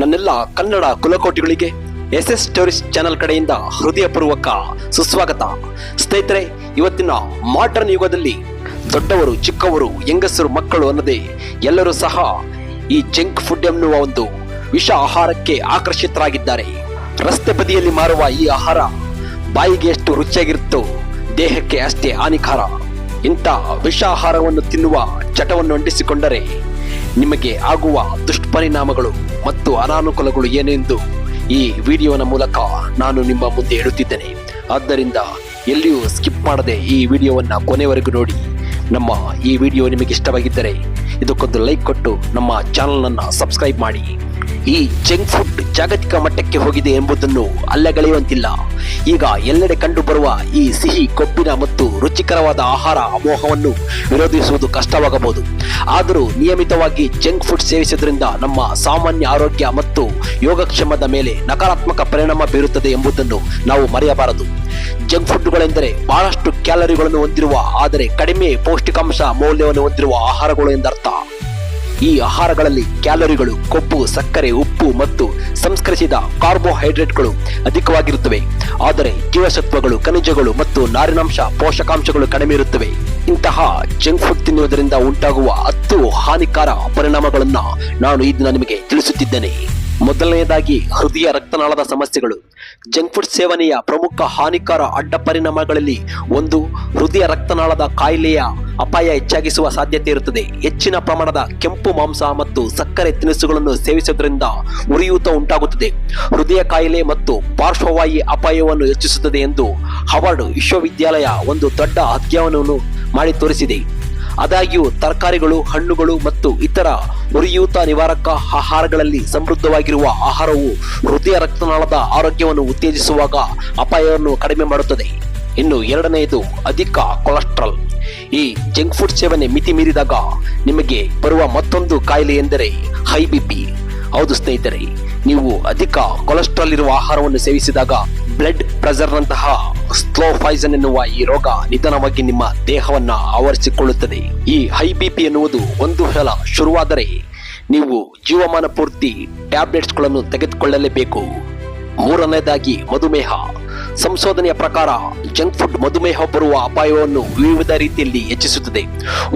ನನ್ನೆಲ್ಲ ಕನ್ನಡ ಕುಲಕೋಟಿಗಳಿಗೆ S S tourist channel ಕಡೆಯಿಂದ ಹೃದಯಪೂರ್ವಕ ಸುಸ್ವಾಗತ. ಸ್ನೇಹಿತರೆ, ಇವತ್ತಿನ ಮಾಡರ್ನ್ ಯುಗದಲ್ಲಿ ದೊಡ್ಡವರು, ಚಿಕ್ಕವರು, ಹೆಂಗಸರು, ಮಕ್ಕಳು ಅನ್ನದೇ ಎಲ್ಲರೂ ಸಹ ಈ ಜಂಕ್ ಫುಡ್ ಎನ್ನುವ ಒಂದು ವಿಷ ಆಹಾರಕ್ಕೆ ಆಕರ್ಷಿತರಾಗಿದ್ದಾರೆ. ರಸ್ತೆ ಬದಿಯಲ್ಲಿ ಮಾರುವ ಈ ಆಹಾರ ಬಾಯಿಗೆ ಎಷ್ಟು ರುಚಿಯಾಗಿರುತ್ತೋ ದೇಹಕ್ಕೆ ಅಷ್ಟೇ ಹಾನಿಕಾರ. ಇಂಥ ವಿಷ ಆಹಾರವನ್ನು ತಿನ್ನುವ ಚಟವನ್ನು ಅಂಟಿಸಿಕೊಂಡರೆ ನಿಮಗೆ ಆಗುವ ದುಷ್ಪರಿಣಾಮಗಳು ಮತ್ತು ಅನಾನುಕೂಲಗಳು ಏನೆಂದು ಈ ವಿಡಿಯೋನ ಮೂಲಕ ನಾನು ನಿಮ್ಮ ಮುಂದೆ ಹೇಳುತ್ತಿದ್ದೇನೆ. ಆದ್ದರಿಂದ ಎಲ್ಲಿಯೂ ಸ್ಕಿಪ್ ಮಾಡದೆ ಈ ವಿಡಿಯೋವನ್ನು ಕೊನೆವರೆಗೂ ನೋಡಿ. ನಮ್ಮ ಈ ವಿಡಿಯೋ ನಿಮಗೆ ಇಷ್ಟವಾಗಿದ್ದರೆ ಇದಕ್ಕೊಂದು ಲೈಕ್ ಕೊಟ್ಟು ನಮ್ಮ ಚಾನಲನ್ನು ಸಬ್ಸ್ಕ್ರೈಬ್ ಮಾಡಿ. ಈ ಜಂಕ್ ಫುಡ್ ಜಾಗತಿಕ ಮಟ್ಟಕ್ಕೆ ಹೋಗಿದೆ ಎಂಬುದನ್ನು ಅಲ್ಲಗಳೆಯುವಂತಿಲ್ಲ ಈಗ ಎಲ್ಲೆಡೆ ಕಂಡುಬರುವ ಈ ಸಿಹಿ, ಕೊಬ್ಬಿನ ಮತ್ತು ರುಚಿಕರವಾದ ಆಹಾರ ಅಮೋಹವನ್ನು ವಿರೋಧಿಸುವುದು ಕಷ್ಟವಾಗಬಹುದು. ಆದರೂ ನಿಯಮಿತವಾಗಿ ಜಂಕ್ ಫುಡ್ ಸೇವಿಸುವುದರಿಂದ ನಮ್ಮ ಸಾಮಾನ್ಯ ಆರೋಗ್ಯ ಮತ್ತು ಯೋಗಕ್ಷೇಮದ ಮೇಲೆ ನಕಾರಾತ್ಮಕ ಪರಿಣಾಮ ಬೀರುತ್ತದೆ ಎಂಬುದನ್ನು ನಾವು ಮರೆಯಬಾರದು. ಜಂಕ್ ಫುಡ್ಗಳೆಂದರೆ ಬಹಳಷ್ಟು ಕ್ಯಾಲರಿಗಳನ್ನು ಹೊಂದಿರುವ, ಆದರೆ ಕಡಿಮೆ ಪೌಷ್ಟಿಕಾಂಶ ಮೌಲ್ಯವನ್ನು ಹೊಂದಿರುವ ಆಹಾರಗಳು ಎಂದರ್ಥ. ಈ ಆಹಾರಗಳಲ್ಲಿ ಕ್ಯಾಲೋರಿಗಳು, ಕೊಬ್ಬು, ಸಕ್ಕರೆ, ಉಪ್ಪು ಮತ್ತು ಸಂಸ್ಕರಿಸಿದ ಕಾರ್ಬೋಹೈಡ್ರೇಟ್ಗಳು ಅಧಿಕವಾಗಿರುತ್ತವೆ. ಆದರೆ ಜೀವಸತ್ವಗಳು, ಖನಿಜಗಳು ಮತ್ತು ನಾರಿನಾಂಶ ಪೋಷಕಾಂಶಗಳು ಕಡಿಮೆ ಇರುತ್ತವೆ. ಇಂತಹ ಜಂಕ್ ಫುಡ್ ತಿನ್ನುವುದರಿಂದ ಉಂಟಾಗುವ ಹತ್ತು ಹಾನಿಕಾರ ಪರಿಣಾಮಗಳನ್ನು ನಾನು ಈ ದಿನ ನಿಮಗೆ ತಿಳಿಸುತ್ತಿದ್ದೇನೆ. ಮೊದಲನೆಯದಾಗಿ ಹೃದಯ ರಕ್ತನಾಳದ ಸಮಸ್ಯೆಗಳು. ಜಂಕ್ ಫುಡ್ ಸೇವನೆಯ ಪ್ರಮುಖ ಹಾನಿಕಾರ ಅಡ್ಡ ಪರಿಣಾಮಗಳಲ್ಲಿ ಒಂದು, ಹೃದಯ ರಕ್ತನಾಳದ ಕಾಯಿಲೆಯ ಅಪಾಯ ಹೆಚ್ಚಾಗಿಸುವ ಸಾಧ್ಯತೆ ಇರುತ್ತದೆ. ಹೆಚ್ಚಿನ ಪ್ರಮಾಣದ ಕೆಂಪು ಮಾಂಸ ಮತ್ತು ಸಕ್ಕರೆ ತಿನಿಸುಗಳನ್ನು ಸೇವಿಸುವುದರಿಂದ ಉರಿಯೂತ ಉಂಟಾಗುತ್ತದೆ. ಹೃದಯ ಕಾಯಿಲೆ ಮತ್ತು ಪಾರ್ಶ್ವವಾಯು ಅಪಾಯವನ್ನು ಹೆಚ್ಚಿಸುತ್ತದೆ ಎಂದು ಹವಾರ್ಡ್ ವಿಶ್ವವಿದ್ಯಾಲಯ ಒಂದು ದೊಡ್ಡ ಅಧ್ಯಯನವನ್ನು ಮಾಡಿ ತೋರಿಸಿದೆ. ಆದಾಗ್ಯೂ, ತರಕಾರಿಗಳು, ಹಣ್ಣುಗಳು ಮತ್ತು ಇತರ ಉರಿಯೂತ ನಿವಾರಕ ಆಹಾರಗಳಲ್ಲಿ ಸಮೃದ್ಧವಾಗಿರುವ ಆಹಾರವು ಹೃದಯ ರಕ್ತನಾಳದ ಆರೋಗ್ಯವನ್ನು ಉತ್ತೇಜಿಸುವಾಗ ಅಪಾಯವನ್ನು ಕಡಿಮೆ ಮಾಡುತ್ತದೆ. ಇನ್ನು ಎರಡನೆಯದು ಅಧಿಕ ಕೊಲೆಸ್ಟ್ರಾಲ್. ಈ ಜಂಕ್ ಫುಡ್ ಸೇವನೆ ಮಿತಿ ಮೀರಿದಾಗ ನಿಮಗೆ ಬರುವ ಮತ್ತೊಂದು ಕಾಯಿಲೆ ಎಂದರೆ ಹೈ ಬಿ ಪಿ. ಹೌದು ಸ್ನೇಹಿತರೆ, ನೀವು ಅಧಿಕ ಕೊಲೆಸ್ಟ್ರಾಲ್ ಇರುವ ಆಹಾರವನ್ನು ಸೇವಿಸಿದಾಗ ಬ್ಲಡ್ ಪ್ರೆಷರ್ನಂತಹ ಸ್ಲೋ ಪಾಯ್ಸನ್ ಎನ್ನುವ ಈ ರೋಗ ನಿಧಾನವಾಗಿ ನಿಮ್ಮ ದೇಹವನ್ನ ಆವರಿಸಿಕೊಳ್ಳುತ್ತದೆ. ಈ ಹೈ ಬಿ ಪಿ ಎನ್ನುವುದು ಒಂದು ಸಲ ಶುರುವಾದರೆ ನೀವು ಜೀವಮಾನ ಪೂರ್ತಿ ಟ್ಯಾಬ್ಲೆಟ್ಸ್ಗಳನ್ನು ತೆಗೆದುಕೊಳ್ಳಲೇಬೇಕು. ಮೂರನೇದಾಗಿ ಮಧುಮೇಹ. ಸಂಶೋಧನೆಯ ಪ್ರಕಾರ ಜಂಕ್ ಫುಡ್ ಮಧುಮೇಹ ಬರುವ ಅಪಾಯವನ್ನು ವಿವಿಧ ರೀತಿಯಲ್ಲಿ ಹೆಚ್ಚಿಸುತ್ತದೆ.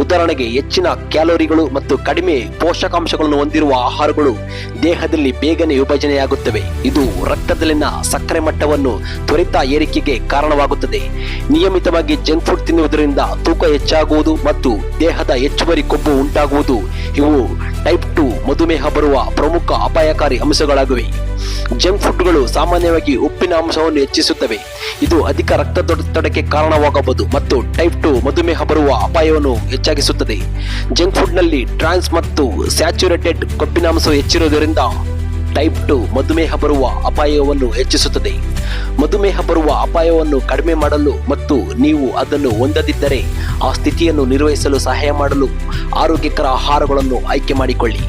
ಉದಾಹರಣೆಗೆ ಹೆಚ್ಚಿನ ಕ್ಯಾಲೋರಿಗಳು ಮತ್ತು ಕಡಿಮೆ ಪೋಷಕಾಂಶಗಳನ್ನು ಹೊಂದಿರುವ ಆಹಾರಗಳು ದೇಹದಲ್ಲಿ ಬೇಗನೆ ವಿಭಜನೆಯಾಗುತ್ತವೆ. ಇದು ರಕ್ತದಲ್ಲಿನ ಸಕ್ಕರೆ ಮಟ್ಟವನ್ನು ತ್ವರಿತ ಏರಿಕೆಗೆ ಕಾರಣವಾಗುತ್ತದೆ. ನಿಯಮಿತವಾಗಿ ಜಂಕ್ ಫುಡ್ ತಿನ್ನುವುದರಿಂದ ತೂಕ ಹೆಚ್ಚಾಗುವುದು ಮತ್ತು ದೇಹದ ಹೆಚ್ಚುವರಿ ಕೊಬ್ಬು ಉಂಟಾಗುವುದು. ಇವು ಟೈಪ್ ಟು ಮಧುಮೇಹ ಬರುವ ಪ್ರಮುಖ ಅಪಾಯಕಾರಿ ಅಂಶಗಳಾಗಿವೆ. ಜಂಕ್ ಫುಡ್ಗಳು ಸಾಮಾನ್ಯವಾಗಿ ಉಪ್ಪಿನ ಅಂಶವನ್ನು ಹೆಚ್ಚಿಸುತ್ತವೆ. ಇದು ಅಧಿಕ ರಕ್ತದೊತ್ತಡಕ್ಕೆ ಕಾರಣವಾಗಬಹುದು ಮತ್ತು ಟೈಪ್ ಟು ಮಧುಮೇಹ ಬರುವ ಅಪಾಯವನ್ನು ಹೆಚ್ಚಾಗಿಸುತ್ತದೆ. ಜಂಕ್ ಫುಡ್ನಲ್ಲಿ ಟ್ರಾನ್ಸ್ ಮತ್ತು ಸ್ಯಾಚುರೇಟೆಡ್ ಕೊಬ್ಬಿನಾಂಶ ಹೆಚ್ಚಿರುವುದರಿಂದ ಟೈಪ್ ಟು ಮಧುಮೇಹ ಬರುವ ಅಪಾಯವನ್ನು ಹೆಚ್ಚಿಸುತ್ತದೆ. ಮಧುಮೇಹ ಬರುವ ಅಪಾಯವನ್ನು ಕಡಿಮೆ ಮಾಡಲು ಮತ್ತು ನೀವು ಅದನ್ನು ಹೊಂದದಿದ್ದರೆ ಆ ಸ್ಥಿತಿಯನ್ನು ನಿರ್ವಹಿಸಲು ಸಹಾಯ ಮಾಡಲು ಆರೋಗ್ಯಕರ ಆಹಾರಗಳನ್ನು ಆಯ್ಕೆ ಮಾಡಿಕೊಳ್ಳಿ.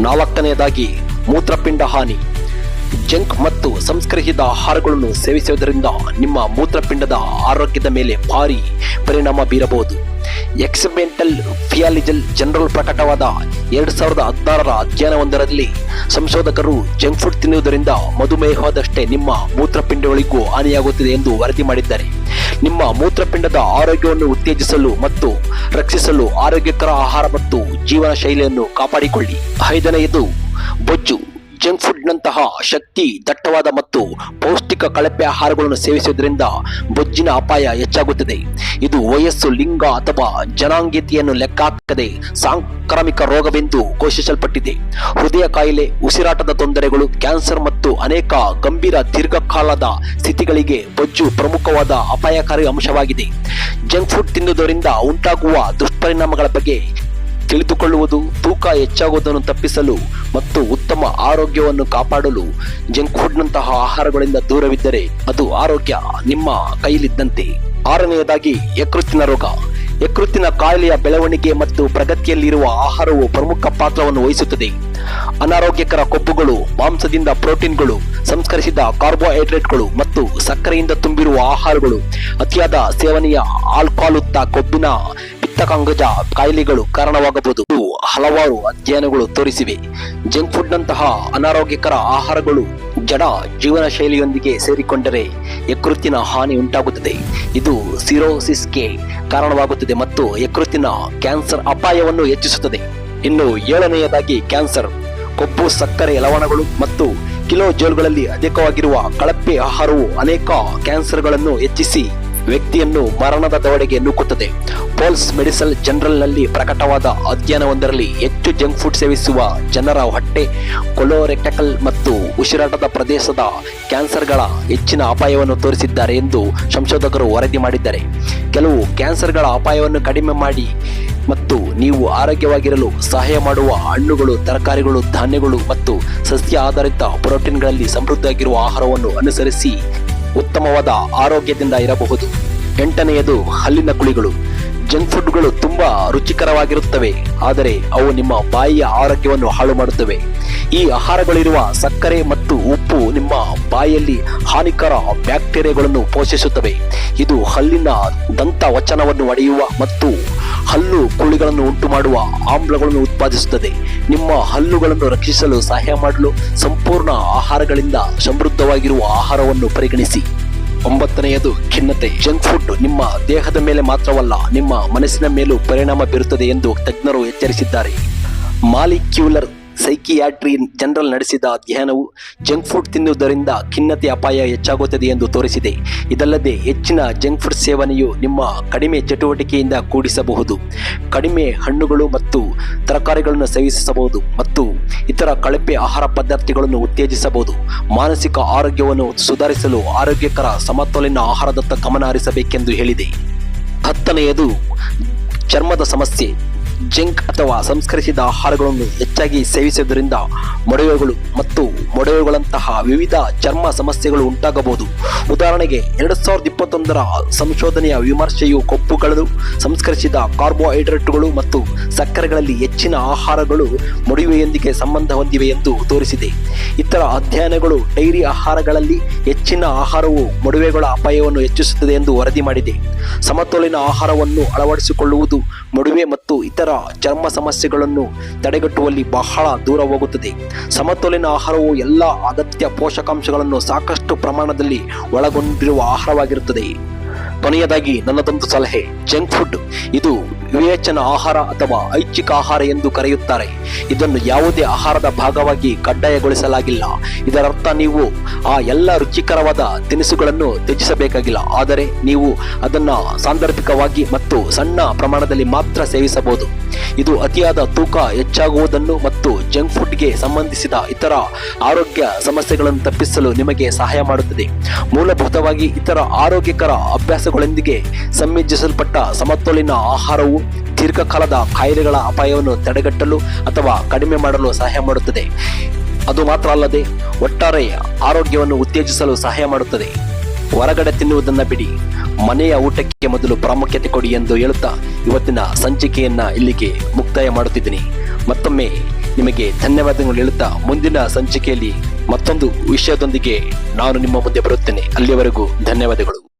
ನಾಲ್ಕನೆಯದಾಗಿ ಮೂತ್ರಪಿಂಡ ಹಾನಿ, ಜಂಕ್ ಮತ್ತು ಸಂಸ್ಕರಿಸಿದ ಆಹಾರಗಳನ್ನು ಸೇವಿಸುವುದರಿಂದ ನಿಮ್ಮ ಮೂತ್ರಪಿಂಡದ ಆರೋಗ್ಯದ ಮೇಲೆ ಭಾರಿ ಪರಿಣಾಮ ಬೀರಬಹುದು. ಎಕ್ಸಿಮೆಂಟಲ್ ಫಿಯಾಲಿಜಲ್ ಜನರಲ್ ಪ್ರಕಟವಾದ ಎರಡು ಸಾವಿರದ ಹದಿನಾರರ ಅಧ್ಯಯನವೊಂದರಲ್ಲಿ ಸಂಶೋಧಕರು ಜಂಕ್ ಫುಡ್ ತಿನ್ನುವುದರಿಂದ ಮಧುಮೇಹದಷ್ಟೇ ನಿಮ್ಮ ಮೂತ್ರಪಿಂಡಗಳಿಗೂ ಹಾನಿಯಾಗುತ್ತಿದೆ ಎಂದು ವರದಿ ಮಾಡಿದ್ದಾರೆ. ನಿಮ್ಮ ಮೂತ್ರಪಿಂಡದ ಆರೋಗ್ಯವನ್ನು ಉತ್ತೇಜಿಸಲು ಮತ್ತು ರಕ್ಷಿಸಲು ಆರೋಗ್ಯಕರ ಆಹಾರ ಮತ್ತು ಜೀವನ ಶೈಲಿಯನ್ನು ಕಾಪಾಡಿಕೊಳ್ಳಿ. ಐದನೆಯದು ಬೊಜ್ಜು, ಜಂಕ್ ಫುಡ್ನಂತಹ ಶಕ್ತಿ, ದಟ್ಟವಾದ ಮತ್ತು ಪೌಷ್ಟಿಕ ಕಳಪೆ ಆಹಾರಗಳನ್ನು ಸೇವಿಸುವುದರಿಂದ ಬೊಜ್ಜಿನ ಅಪಾಯ ಹೆಚ್ಚಾಗುತ್ತದೆ. ಇದು ವಯಸ್ಸು, ಲಿಂಗ ಅಥವಾ ಜನಾಂಗೀಯತೆಯನ್ನು ಲೆಕ್ಕಹಾಕದೆ ಸಾಂಕ್ರಾಮಿಕ ರೋಗವೆಂದು ಘೋಷಿಸಲ್ಪಟ್ಟಿದೆ. ಹೃದಯ ಕಾಯಿಲೆ, ಉಸಿರಾಟದ ತೊಂದರೆಗಳು, ಕ್ಯಾನ್ಸರ್ ಮತ್ತು ಅನೇಕ ಗಂಭೀರ ದೀರ್ಘಕಾಲದ ಸ್ಥಿತಿಗಳಿಗೆ ಬೊಜ್ಜು ಪ್ರಮುಖವಾದ ಅಪಾಯಕಾರಿ ಅಂಶವಾಗಿದೆ. ಜಂಕ್ ಫುಡ್ ತಿನ್ನುವುದರಿಂದ ಉಂಟಾಗುವ ದುಷ್ಪರಿಣಾಮಗಳ ಬಗ್ಗೆ ತಿಳಿದುಕೊಳ್ಳುವುದು ತೂಕ ಹೆಚ್ಚಾಗುವುದನ್ನು ತಪ್ಪಿಸಲು ಮತ್ತು ಉತ್ತಮ ಆರೋಗ್ಯವನ್ನು ಕಾಪಾಡಲು ಜಂಕ್ ಫುಡ್ನಂತಹ ಆಹಾರಗಳಿಂದ ದೂರವಿದ್ದರೆ ಅದು ಆರೋಗ್ಯ ನಿಮ್ಮ ಕೈಲಿದ್ದಂತೆ ಆರನೆಯದಾಗಿ, ಯಕೃತ್ತಿನ ರೋಗ. ಯಕೃತ್ತಿನ ಕಾಯಿಲೆಯ ಬೆಳವಣಿಗೆ ಮತ್ತು ಪ್ರಗತಿಯಲ್ಲಿರುವ ಆಹಾರವು ಪ್ರಮುಖ ಪಾತ್ರವನ್ನು ವಹಿಸುತ್ತದೆ. ಅನಾರೋಗ್ಯಕರ ಕೊಬ್ಬುಗಳು, ಮಾಂಸದಿಂದ ಪ್ರೋಟೀನ್ಗಳು, ಸಂಸ್ಕರಿಸಿದ ಕಾರ್ಬೋಹೈಡ್ರೇಟ್ಗಳು ಮತ್ತು ಸಕ್ಕರೆಯಿಂದ ತುಂಬಿರುವ ಆಹಾರಗಳು, ಅತಿಯಾದ ಸೇವನೆಯ ಆಲ್ಕಾಲುತ್ತ ಕೊಬ್ಬಿನ ಪಿತ್ತಕಾಂಗಜ ಕಾಯಿಲೆಗಳು ಕಾರಣವಾಗಬಹುದು. ಹಲವಾರು ಅಧ್ಯಯನಗಳು ತೋರಿಸಿವೆ. ಜಂಕ್ ಫುಡ್ ನಂತಹ ಅನಾರೋಗ್ಯಕರ ಆಹಾರಗಳು ಜಡ ಜೀವನ ಶೈಲಿಯೊಂದಿಗೆ ಸೇರಿಕೊಂಡರೆ ಯಕೃತ್ತಿನ ಹಾನಿ ಉಂಟಾಗುತ್ತದೆ. ಇದು ಸಿರೋಸಿಸ್ಗೆ ಕಾರಣವಾಗುತ್ತದೆ ಮತ್ತು ಯಕೃತ್ತಿನ ಕ್ಯಾನ್ಸರ್ ಅಪಾಯವನ್ನು ಹೆಚ್ಚಿಸುತ್ತದೆ. ಇನ್ನು ಏಳನೆಯದಾಗಿ ಕ್ಯಾನ್ಸರ್, ಕೊಬ್ಬು, ಸಕ್ಕರೆ ಲವಣಗಳು ಮತ್ತು ಕಿಲೋ ಜೋಲ್ಗಳಲ್ಲಿ ಅಧಿಕವಾಗಿರುವ ಕಳಪೆ ಆಹಾರವು ಅನೇಕ ಕ್ಯಾನ್ಸರ್ಗಳನ್ನು ಹೆಚ್ಚಿಸಿ ವ್ಯಕ್ತಿಯನ್ನು ಮರಣದ ದವಡೆಗೆ ನೂಕುತ್ತದೆ ಪೋಲ್ಸ್ ಮೆಡಿಸಲ್ ಜನರಲ್ನಲ್ಲಿ ಪ್ರಕಟವಾದ ಅಧ್ಯಯನವೊಂದರಲ್ಲಿ ಹೆಚ್ಚು ಜಂಕ್ ಫುಡ್ ಸೇವಿಸುವ ಜನರ ಹೊಟ್ಟೆ, ಕೊಲೋರೆಕ್ಟಕಲ್ ಮತ್ತು ಉಸಿರಾಟದ ಪ್ರದೇಶದ ಕ್ಯಾನ್ಸರ್ಗಳ ಹೆಚ್ಚಿನ ಅಪಾಯವನ್ನು ತೋರಿಸಿದ್ದಾರೆ ಎಂದು ಸಂಶೋಧಕರು ವರದಿ ಮಾಡಿದ್ದಾರೆ. ಕೆಲವು ಕ್ಯಾನ್ಸರ್ಗಳ ಅಪಾಯವನ್ನು ಕಡಿಮೆ ಮಾಡಿ ಮತ್ತು ನೀವು ಆರೋಗ್ಯವಾಗಿರಲು ಸಹಾಯ ಮಾಡುವ ಹಣ್ಣುಗಳು, ತರಕಾರಿಗಳು, ಧಾನ್ಯಗಳು ಮತ್ತು ಸಸ್ಯ ಆಧಾರಿತ ಪ್ರೋಟೀನ್ಗಳಲ್ಲಿ ಸಮೃದ್ಧವಾಗಿರುವ ಆಹಾರವನ್ನು ಅನುಸರಿಸಿ ಉತ್ತಮವಾದ ಆರೋಗ್ಯದಿಂದ ಇರಬಹುದು. ಎಂಟನೆಯದು ಹಲ್ಲಿನ ಕುಳಿಗಳು. ಜಂಕ್ ಫುಡ್ಗಳು ತುಂಬಾ ರುಚಿಕರವಾಗಿರುತ್ತವೆ. ಆದರೆ ಅವು ನಿಮ್ಮ ಬಾಯಿಯ ಆರೋಗ್ಯವನ್ನು ಹಾಳು ಮಾಡುತ್ತವೆ. ಈ ಆಹಾರಗಳಿರುವ ಸಕ್ಕರೆ ಮತ್ತು ಉಪ್ಪು ನಿಮ್ಮ ಬಾಯಿಯಲ್ಲಿ ಹಾನಿಕರ ಬ್ಯಾಕ್ಟೀರಿಯಾಗಳನ್ನು ಪೋಷಿಸುತ್ತವೆ. ಇದು ಹಲ್ಲಿನ ದಂತ ವಚನವನ್ನು ಒಡೆಯುವ ಮತ್ತು ಹಲ್ಲು ಕುಳಿಗಳನ್ನು ಉಂಟು ಮಾಡುವ ಆಮ್ಲಗಳನ್ನು ಉತ್ಪಾದಿಸುತ್ತದೆ. ನಿಮ್ಮ ಹಲ್ಲುಗಳನ್ನು ರಕ್ಷಿಸಲು ಸಹಾಯ ಮಾಡಲು ಸಂಪೂರ್ಣ ಆಹಾರಗಳಿಂದ ಸಮೃದ್ಧವಾಗಿರುವ ಆಹಾರವನ್ನು ಪರಿಗಣಿಸಿ. ಒಂಬತ್ತನೆಯದು, ಖಿನ್ನತೆ. ಜಂಕ್ ಫುಡ್ ನಿಮ್ಮ ದೇಹದ ಮೇಲೆ ಮಾತ್ರವಲ್ಲ, ನಿಮ್ಮ ಮನಸ್ಸಿನ ಮೇಲೂ ಪರಿಣಾಮ ಬೀರುತ್ತದೆ ಎಂದು ತಜ್ಞರು ಎಚ್ಚರಿಸಿದ್ದಾರೆ. ಮಾಲಿಕ್ಯೂಲರ್ ಸೈಕಿಯಾಟ್ರಿ ಜನರಲ್ ನಡೆಸಿದ ಅಧ್ಯಯನವು ಜಂಕ್ ಫುಡ್ ತಿನ್ನುವುದರಿಂದ ಖಿನ್ನತೆ ಅಪಾಯ ಹೆಚ್ಚಾಗುತ್ತದೆ ಎಂದು ತೋರಿಸಿದೆ. ಇದಲ್ಲದೆ ಹೆಚ್ಚಿನ ಜಂಕ್ ಫುಡ್ ಸೇವನೆಯು ನಿಮ್ಮ ಕಡಿಮೆ ಚಟುವಟಿಕೆಯಿಂದ ಕೂಡಿಸಬಹುದು. ಕಡಿಮೆ ಹಣ್ಣುಗಳು ಮತ್ತು ತರಕಾರಿಗಳನ್ನು ಸೇವಿಸಬಹುದು ಮತ್ತು ಇತರ ಕಳಪೆ ಆಹಾರ ಪದಾರ್ಥಗಳನ್ನು ಉತ್ತೇಜಿಸಬಹುದು. ಮಾನಸಿಕ ಆರೋಗ್ಯವನ್ನು ಸುಧಾರಿಸಲು ಆರೋಗ್ಯಕರ ಸಮತೋಲಿನ ಆಹಾರದತ್ತ ಗಮನ ಹರಿಸಬೇಕೆಂದು ಹೇಳಿದೆ. ಹತ್ತನೆಯದು, ಚರ್ಮದ ಸಮಸ್ಯೆ. ಜಂಕ್ ಅಥವಾ ಸಂಸ್ಕರಿಸಿದ ಆಹಾರಗಳನ್ನು ಹೆಚ್ಚಾಗಿ ಸೇವಿಸುವುದರಿಂದ ಮೊಡವೆಗಳು ಮತ್ತು ಮೊಡವೆಗಳಂತಹ ವಿವಿಧ ಚರ್ಮ ಸಮಸ್ಯೆಗಳು ಉಂಟಾಗಬಹುದು. ಉದಾಹರಣೆಗೆ, ಎರಡು ಸಾವಿರದ ಇಪ್ಪತ್ತೊಂದರ ಸಂಶೋಧನೆಯ ವಿಮರ್ಶೆಯು ಕೊಪ್ಪುಗಳು ಸಂಸ್ಕರಿಸಿದ ಕಾರ್ಬೋಹೈಡ್ರೇಟ್ಗಳು ಮತ್ತು ಸಕ್ಕರೆಗಳಲ್ಲಿ ಹೆಚ್ಚಿನ ಆಹಾರಗಳು ಮೊಡವೆಯೊಂದಿಗೆ ಸಂಬಂಧ ಹೊಂದಿವೆ ಎಂದು ತೋರಿಸಿದೆ. ಇತರ ಅಧ್ಯಯನಗಳು ಡೈರಿ ಆಹಾರಗಳಲ್ಲಿ ಹೆಚ್ಚಿನ ಆಹಾರವು ಮೊಡವೆಗಳ ಅಪಾಯವನ್ನು ಹೆಚ್ಚಿಸುತ್ತದೆ ಎಂದು ವರದಿ ಮಾಡಿದೆ. ಸಮತೋಲಿನ ಆಹಾರವನ್ನು ಅಳವಡಿಸಿಕೊಳ್ಳುವುದು ಮೊಡವೆ ಮತ್ತು ಇತರ ಚರ್ಮ ಸಮಸ್ಯೆಗಳನ್ನು ತಡೆಗಟ್ಟುವಲ್ಲಿ ಬಹಳ ದೂರ ಹೋಗುತ್ತದೆ. ಸಮತೋಲಿನ ಆಹಾರವು ಎಲ್ಲ ಅಗತ್ಯ ಪೋಷಕಾಂಶಗಳನ್ನು ಸಾಕಷ್ಟು ಪ್ರಮಾಣದಲ್ಲಿ ಒಳಗೊಂಡಿರುವ ಆಹಾರವಾಗಿರುತ್ತದೆ. ಕೊನೆಯದಾಗಿ ನನ್ನದೊಂದು ಸಲಹೆ, ಜಂಕ್ ಫುಡ್. ಇದು ವಿವೇಚನ ಆಹಾರ ಅಥವಾ ಐಚ್ಛಿಕ ಆಹಾರ ಎಂದು ಕರೆಯುತ್ತಾರೆ. ಇದನ್ನು ಯಾವುದೇ ಆಹಾರದ ಭಾಗವಾಗಿ ಕಡ್ಡಾಯಗೊಳಿಸಲಾಗಿಲ್ಲ. ಇದರರ್ಥ ನೀವು ಆ ಎಲ್ಲ ರುಚಿಕರವಾದ ತಿನಿಸುಗಳನ್ನು ತ್ಯಜಿಸಬೇಕಾಗಿಲ್ಲ. ಆದರೆ ನೀವು ಅದನ್ನು ಸಾಂದರ್ಭಿಕವಾಗಿ ಮತ್ತು ಸಣ್ಣ ಪ್ರಮಾಣದಲ್ಲಿ ಮಾತ್ರ ಸೇವಿಸಬಹುದು. ಇದು ಅತಿಯಾದ ತೂಕ ಹೆಚ್ಚಾಗುವುದನ್ನು ಮತ್ತು ಜಂಕ್ ಫುಡ್ಗೆ ಸಂಬಂಧಿಸಿದ ಇತರ ಆರೋಗ್ಯ ಸಮಸ್ಯೆಗಳನ್ನು ತಪ್ಪಿಸಲು ನಿಮಗೆ ಸಹಾಯ ಮಾಡುತ್ತದೆ. ಮೂಲಭೂತವಾಗಿ ಇತರ ಆರೋಗ್ಯಕರ ಅಭ್ಯಾಸಗಳೊಂದಿಗೆ ಸಂಯೋಜಿಸಲ್ಪಟ್ಟ ಸಮತೋಲಿನ ಆಹಾರವು ದೀರ್ಘಕಾಲದ ಕಾಯಿಲೆಗಳ ಅಪಾಯವನ್ನು ತಡೆಗಟ್ಟಲು ಅಥವಾ ಕಡಿಮೆ ಮಾಡಲು ಸಹಾಯ ಮಾಡುತ್ತದೆ. ಅದು ಮಾತ್ರ ಅಲ್ಲದೆ ಒಟ್ಟಾರೆ ಆರೋಗ್ಯವನ್ನು ಉತ್ತೇಜಿಸಲು ಸಹಾಯ ಮಾಡುತ್ತದೆ. ಹೊರಗಡೆ ತಿನ್ನುವುದನ್ನು ಬಿಡಿ. ಮನೆಯ ಊಟಕ್ಕೆ ಮೊದಲು ಪ್ರಾಮುಖ್ಯತೆ ಕೊಡಿ ಎಂದು ಹೇಳುತ್ತಾ ಇವತ್ತಿನ ಸಂಚಿಕೆಯನ್ನ ಇಲ್ಲಿಗೆ ಮುಕ್ತಾಯ ಮಾಡುತ್ತಿದ್ದೀನಿ. ಮತ್ತೊಮ್ಮೆ ನಿಮಗೆ ಧನ್ಯವಾದಗಳು ಹೇಳುತ್ತಾ ಮುಂದಿನ ಸಂಚಿಕೆಯಲ್ಲಿ ಮತ್ತೊಂದು ವಿಷಯದೊಂದಿಗೆ ನಾನು ನಿಮ್ಮ ಮುಂದೆ ಬರುತ್ತೇನೆ. ಅಲ್ಲಿಯವರೆಗೂ ಧನ್ಯವಾದಗಳು.